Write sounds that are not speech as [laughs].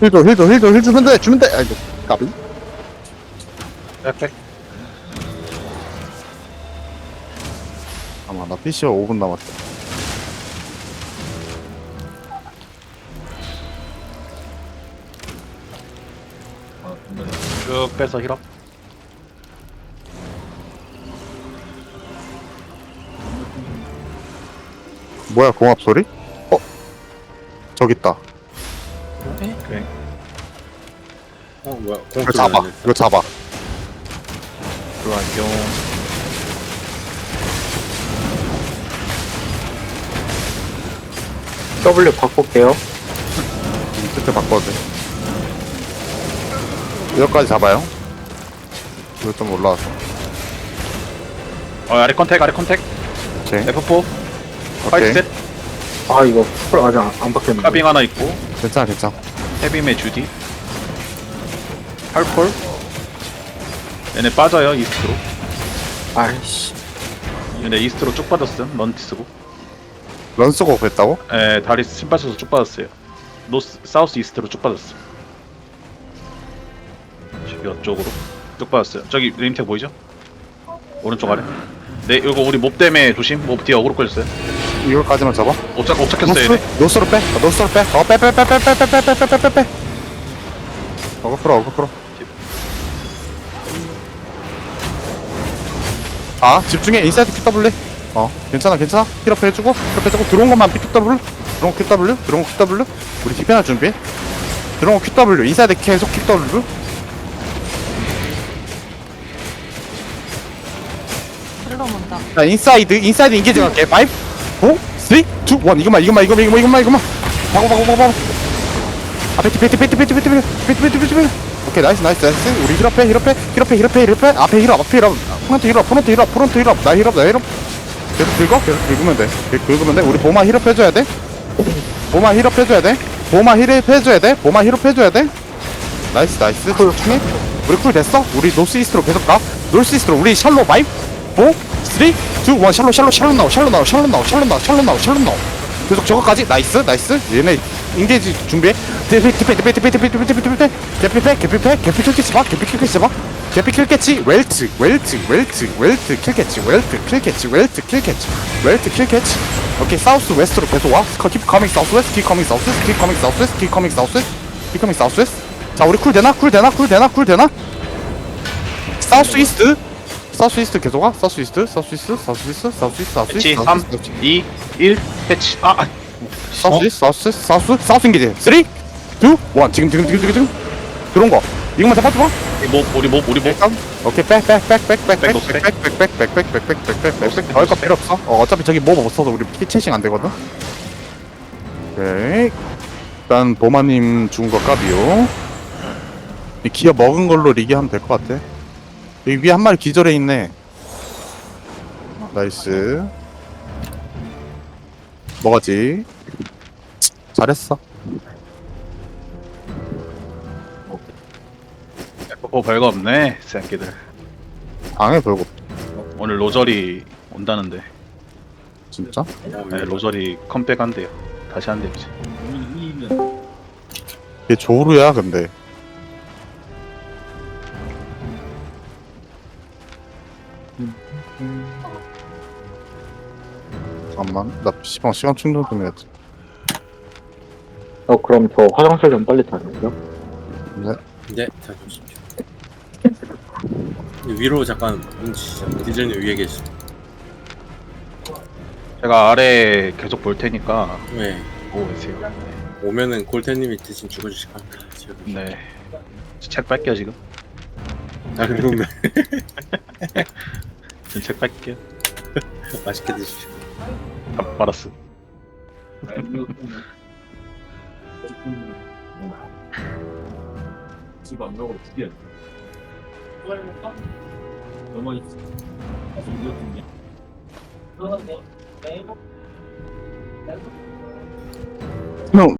힐도 힐도 힐도 힐 주면 돼 주면 돼 아이고 까비 빽빽 아마 나 피시어 5분 남았다 쭉 빼서 힐업 뭐야 공합 소리? 어 저기 있다 에? 그래. 어 뭐야? 공 이거 잡아. 들어왔네. 이거 잡아. 들어왔죠. W 바꿀게요. 음, 이 끝에 바꿔도 돼. 여기까지 잡아요. 이거 좀 올라왔어. 어 아래 컨택 아래 컨택. 오케이. F4 파이트 셋. 아 이거 풀 아직 안, 안 바뀌었네. 카빙 하나 있고. 괜찮아 괜찮아 헤비메 주디. 할콜. 얘네 빠져요 이스트로. 아이씨. 얘네 이스트로 쭉 빠졌음 런티 쓰고. 런 쓰고 그랬다고? 에 다리 신 빠져서 쭉 빠졌어요. 노스 사우스 이스트로 쭉 빠졌어 저기 쪽으로 쭉 빠졌어요. 저기 레임텍 보이죠? 오른쪽 아래? 네 이거 우리 몹 때문에 조심. 몹 뒤에 어그로 걸렸어요. 이걸까지만 잡아. 옵착 옵착했어 얘네. 노스로 빼. 어, 노스로 빼. 어, 빼, 빼, 빼, 빼, 빼, 빼, 빼, 빼, 빼, 빼, 어그 풀어, 어그 풀어. 아, 집중해. 인사이드 QW. 어, 괜찮아, 괜찮아. 힐업 해주고, 힐업 해주고, 들어온 것만 QW. 들어온 QW. 들어온 QW. 우리 디펜할 준비. 들어온 QW. 인사이드 계속 QW. 자, 인사이드, 인사이드 인게지 갈게. 5, 5, 3, 2, 1 이것만 이것만 이것만 이것만 이것만 이것만. 박어 박어 박어 박어. 아 배트 배트 배트 배트 배트 배트 배트 배트 배트 오케이 나이스 나이스 나이스. 우리 힐업해 힐업해 힐업해 힐업해 힐업해. 앞에 힐업 앞에 힐업. 프론트 힐업 프론트 힐업 프론트 힐업. 나 힐업 나 힐업. 계속 긁어? 계속 긁으면 돼. 계속 긁으면 돼. 우리 보마 힐업 해줘야 돼. 보마 힐업 해줘야 돼. 보마 힐업 해줘야 돼. 보마 힐업 해줘야 돼. 나이스 나이스. 쿨. 충입 우리 쿨 됐어? 우리 노스 이스트로 계속 가. 노스 이스트로 우리 샬로 마임. 4 3 2 1 샬롯 샬롯 샬롯 나오 샬롯 나오 샬롯 나오 샬롯 나오 샬롯 나오 샬롯 나오 계속 저거까지 나이스 나이스 얘네 인게이지 준비해 대피 대피 대피 대피 대피 대피 대피 대피 대피 대피 대피 대피 대피 킬캐치 봐 대피 킬캐치 봐 대피 킬캐치 웰트 웰트 웰트 웰트 킬캐치 웰트 킬캐치 웰트 킬캐치 웰트 킬캐치 오케이 사우스 웨스트로 계속 와 keep coming south west keep coming south west keep coming south west keep coming south west keep coming south west 자 우리 쿨 되나 쿨 되나 쿨 되나 쿨 되나 사우스 이스트 사스이스트 계속 와? 사스이스트? 사스이스트? 사스이스트? 사스이스트? 패치 사스이스트? 3, 사스이스트? 2, 1 패치 아, 아 사우스 사우스 사우스 사우스 인기지 3 2 1 지금 지금 지금 지금 들어온 거 이것만 다 빠져봐 우리 목 우리 목 우리 목 오케이 백백백백백백백백백백백백백백백백백백 저희가 필요 없어 어, 어차피 저기 뭐 없어서 우리 피체싱 안 되거든 오케이 일단 보마님 준 거 까비요 이 기어 먹은 걸로 리기하면 될 것 같아 여기 위에 한 마리 기절해 있네. 나이스. 먹었지? 잘했어. 뭐 별거 없네 새끼들. 방해 별거 없- 오늘 로저리 온다는데. 진짜? 네, 로저리 컴백 한대요. 다시 한대요 이제 얘 조루야 근데 잠깐만 나 PC방 시간 충전 좀 해야지 어, 그럼 저 화장실 좀 빨리 다녀요. 네. 네, 다녀오십시오. 위로 잠깐 뭉치시죠. 디젤님 위에 계시. 제가 아래 계속 볼 테니까 네. 보고 계세요 오면은 골태님이 대신 죽어주실 겁니다. 지금. 네. 책 뺄게요 지금 아, 지 [laughs] 금책 뺄게요 맛있게 드십시오. 아, 알았어 집안 가고 죽여. 너무 있어. 이거 형